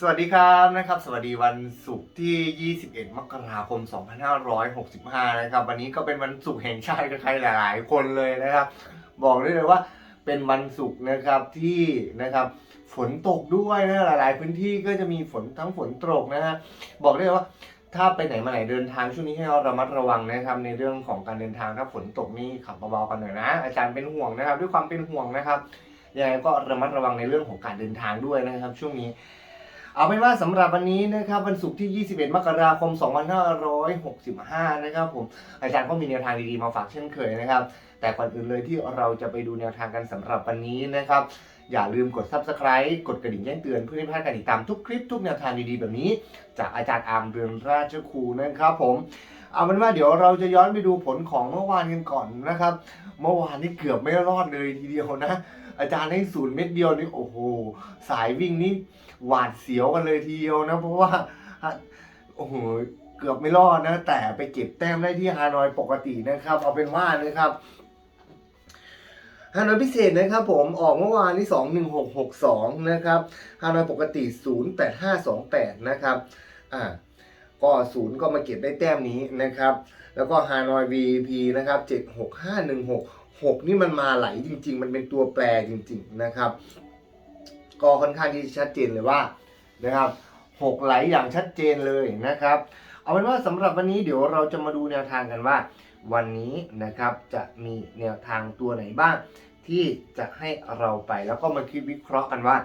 สวัสดีครับนะครับ สวัสดีวันศุกร์ที่ 21 มกราคม 2565 นะครับ วันนี้ก็เป็นวันศุกร์แห่งชาติกับใครหลาย ๆ คนเลยนะครับ บอกได้เลยว่าเป็นวันศุกร์นะครับที่นะครับฝนตกด้วยนะหลาย ๆ พื้นที่ก็จะมีฝนทั้งฝนตกนะฮะบอกได้เลยว่าถ้าไปไหนมาไหนเดินทางช่วงนี้ให้เราระมัดระวังนะครับในเรื่องของการเดินทางถ้าฝนตกนี่ขับเบาๆกันหน่อยนะ อาจารย์เป็นห่วงนะครับ ด้วยความเป็นห่วงนะครับยังไงก็ระมัดระวังในเรื่องของการเดินทางด้วยนะครับ ช่วงนี้ เอาเป็นว่าสำหรับวันนี้นะครับวันศุกร์ที่ 21 มกราคม 2565 นะครับผมอาจารย์ก็มีแนวทางดีๆมาฝากเช่นเคยนะครับ แต่ก่อนอื่นเลยที่เราจะไปดูแนวทางกันสำหรับวันนี้นะครับ อย่าลืมกด subscribe กดกระดิ่งแจ้งเตือนเพื่อไม่พลาดการติดตามทุกคลิปทุกแนวทางดีๆแบบนี้ จากอาจารย์อาร์มเรืองราชครูนะครับผม เอาเป็นว่าเดี๋ยวเราจะย้อนไปดูผลของเมื่อวานกันก่อนนะครับ เมื่อวานนี้เกือบไม่รอดเลยทีเดียวนะ อาจารย์ให้ศูนย์เม็ดเดียวนี่โอ้โห สายวิ่งนี่หวาดเสียวกันเลยทีเดียวนะ เพราะว่าโอ้โหเกือบไม่รอดนะ แต่ไปเก็บแต้มได้ที่ฮานอยปกตินะครับ เอาเป็นว่านะครับฮานอยพิเศษนะครับผมออกเมื่อวานที่ 21662 นะครับฮานอยปกติ 08528 นะครับ อ่า ก็ศูนย์ก็มาเก็บได้แต้มนี้นะครับ แล้วก็ฮานอย VP นะครับ 76516 6 นี่มันมาไหลจริง ๆ มันเป็นตัวแปรจริง ๆนะครับ ก็ค่อนข้างที่ชัดเจนเลยว่านะครับหกไหลอย่างชัดเจนเลยนะครับ เอาเป็นว่าสำหรับวันนี้เดี๋ยวเราจะมาดูแนวทางกันว่า วันนี้นะครับจะมีแนวทางตัวไหนบ้าง ที่จะให้เราไปแล้วก็มาคิดวิเคราะห์กันว่า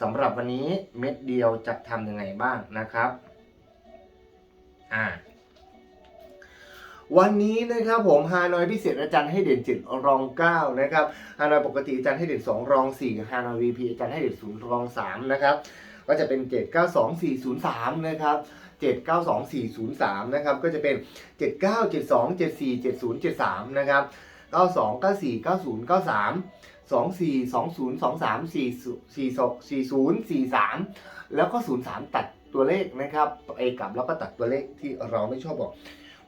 สำหรับวันนี้เม็ดเดียวจะทำยังไงบ้างนะครับ อ่าวันนี้นะครับผมฮานอยพิเศษอาจารย์ให้เด่น7รอง9นะครับฮานอยปกติอาจารย์ให้เด่น2รอง4ฮานอย VP อาจารย์ให้เด่น0รอง3นะครับก็จะเป็น792403นะครับ792403นะครับก็จะเป็น7972 74 70 73นะครับ92 94 90 93 24 20 23 40 40 43แล้วก็03ตัด ตัวเลขนะครับไอ้กลับแล้วก็ตัดตัวเลขที่เราไม่ชอบบอก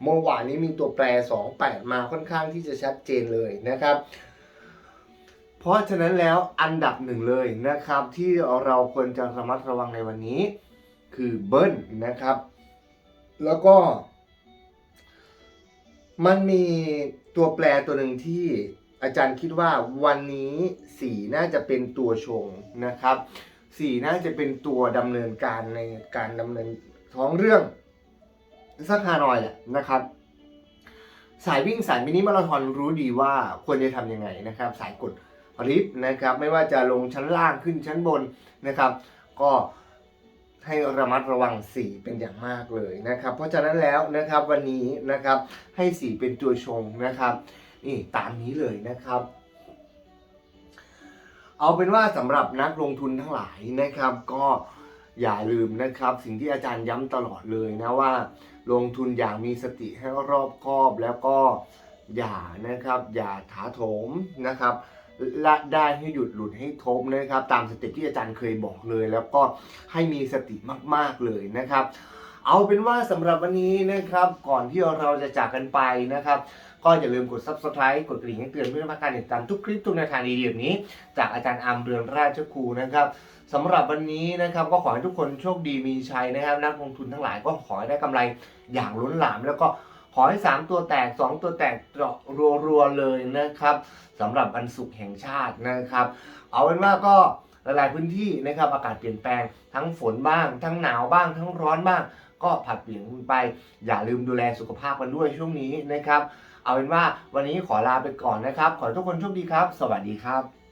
เมื่อวานนี้มีตัวแปร 28 มาค่อนข้างที่จะชัดเจนเลยนะครับ เพราะฉะนั้นแล้วอันดับหนึ่งเลยนะครับ ที่เราควรจะระมัดระวังในวันนี้ คือเบิ้ลนะครับ แล้วก็ มันมีตัวแปรตัวหนึ่งที่อาจารย์คิดว่าวันนี้สีน่าจะเป็นตัวชงนะครับ สี่น่าจะเป็นตัวดำเนินการในการดำเนินท้องเรื่องสักฮานอยแหละนะครับ สายวิ่งสายมินิมาราธอนรู้ดีว่าควรจะทำยังไงนะครับ สายกดริฟต์นะครับ ไม่ว่าจะลงชั้นล่างขึ้นชั้นบนนะครับ ก็ให้ระมัดระวังสีเป็นอย่างมากเลยนะครับ เพราะฉะนั้นแล้วนะครับวันนี้นะครับให้สีเป็นตัวชงนะครับนี่ตามนี้เลยนะครับ เอาเป็นว่าสำหรับนักลงทุนทั้งหลายนะครับ ก็อย่าลืมนะครับ สิ่งที่อาจารย์ย้ำตลอดเลยนะว่า ลงทุนอย่างมีสติให้รอบคอบแล้วก็อย่านะครับ อย่าถาโถมนะครับละได้ให้หยุดหลุดให้ทบนะครับ ตามสเต็ปที่อาจารย์เคยบอกเลย แล้วก็ให้มีสติมากๆเลยนะครับ เอาเป็นว่าสำหรับวันนี้นะครับ ก่อนที่เราจะจากกันไปนะครับ ก็อย่าลืมกด subscribe กดกระดิ่งให้เตือนเพื่อไม่พลาการติดตามทุกคลิปทุกแนวทางดีๆแบบนี้ จากอาจารย์อามเรืองราชครูนะครับสำหรับวันนี้นะครับก็ขอให้ทุกคนโชคดีมีชัยนะครับนักลงทุนทั้งหลายก็ขอให้ได้กำไรอย่างล้นหลามแล้วก็ขอให้ 3 ตัวแตก 2 ตัวแตกรัวๆเลยนะครับสำหรับวันศุกร์แห่งชาตินะครับ เอาเป็นว่าก็หลายๆพื้นที่นะครับอากาศเปลี่ยนแปลงทั้งฝนบ้าง ทั้งหนาวบ้าง ทั้งร้อนบ้าง ก็ผัดเปลี่ยนคุณไป อย่าลืมดูแลสุขภาพกันด้วยช่วงนี้นะครับ เอาเป็นว่าวันนี้ขอลาไปก่อนนะครับ ขอทุกคนโชคดีครับ สวัสดีครับ